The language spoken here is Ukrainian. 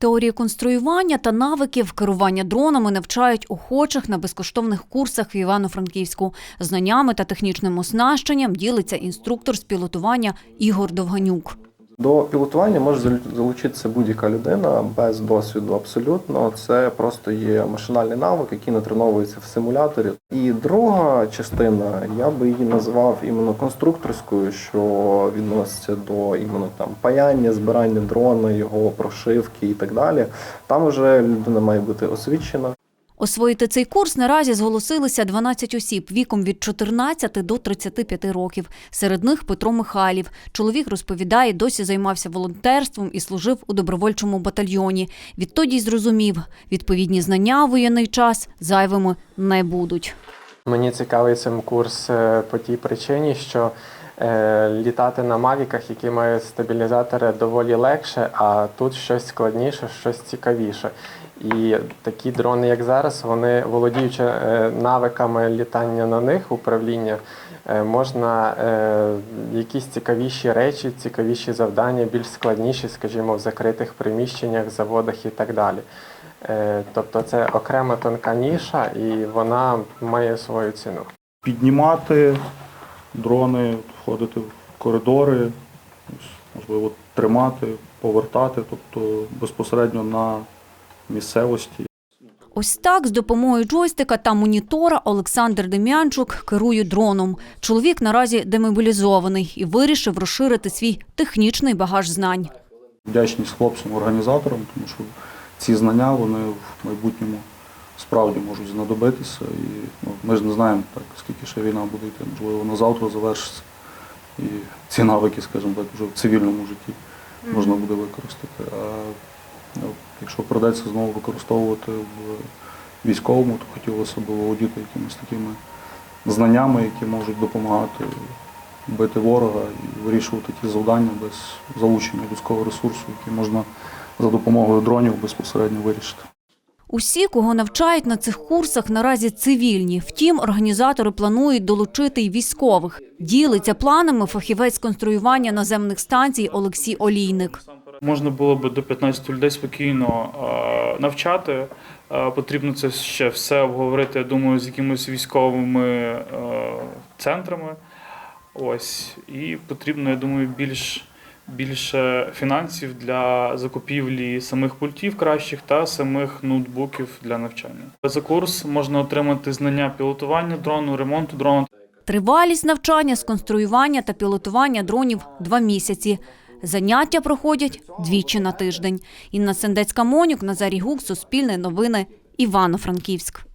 Теорії конструювання та навиків керування дронами навчають охочих на безкоштовних курсах в Івано-Франківську. Знаннями та технічним оснащенням ділиться інструктор з пілотування Ігор Довганюк. До пілотування може залучитися будь-яка людина без досвіду абсолютно. Це просто є машинальний навик, який натреновується в симуляторі. І друга частина, я би її назвав іменно конструкторською, що відноситься до іменно там паяння, збирання дрона, його прошивки і так далі. Там вже людина має бути освічена. Освоїти цей курс наразі зголосилися 12 осіб віком від 14 до 35 років. Серед них Петро Михайлів. Чоловік розповідає, досі займався волонтерством і служив у добровольчому батальйоні. Відтоді й зрозумів, відповідні знання у воєнний час зайвими не будуть. Мені цікавий цим курс е, по тій причині, що літати на мавіках, які мають стабілізатори, доволі легше, а тут щось складніше, щось цікавіше. І такі дрони, як зараз, вони володіючи е, навиками літання на них, управління, е, можна е, якісь цікавіші речі, цікавіші завдання, більш складніші, скажімо, в закритих приміщеннях, заводах і так далі. Е, Тобто це окрема тонка ніша, і вона має свою ціну. піднімати дрони, входити в коридори, можливо, тримати, повертати, тобто безпосередньо на місцевості. Ось так з допомогою джойстика та монітора Олександр Дем'янчук керує дроном. Чоловік наразі демобілізований і вирішив розширити свій технічний багаж знань. Вдячність хлопцям, організаторам, тому що ці знання вони в майбутньому справді можуть знадобитися. І ну, ми ж не знаємо, так, скільки ще війна буде йти, можливо, вона завтра завершиться. І ці навики, скажімо так, вже в цивільному житті можна буде використати. А ну, якщо придеться знову використовувати в військовому, то хотілося б володіти якимись такими знаннями, які можуть допомагати бити ворога і вирішувати ті завдання без залучення людського ресурсу, які можна за допомогою дронів безпосередньо вирішити. Усі, кого навчають на цих курсах, наразі цивільні. Втім, організатори планують долучити й військових. Ділиться планами фахівець конструювання наземних станцій Олексій Олійник. Можна було б до 15 людей спокійно навчати. Потрібно це ще все обговорити, я думаю, з якимись військовими центрами. Ось. І потрібно, я думаю, більш, більше фінансів для закупівлі самих пультів кращих та самих ноутбуків для навчання. За курс можна отримати знання пілотування дрону, ремонту дрона Тривалість навчання з конструювання та пілотування дронів – два місяці. Заняття проходять двічі на тиждень. Інна Сендецька-Монюк, Назарій Гук, Суспільне новини, Івано-Франківськ.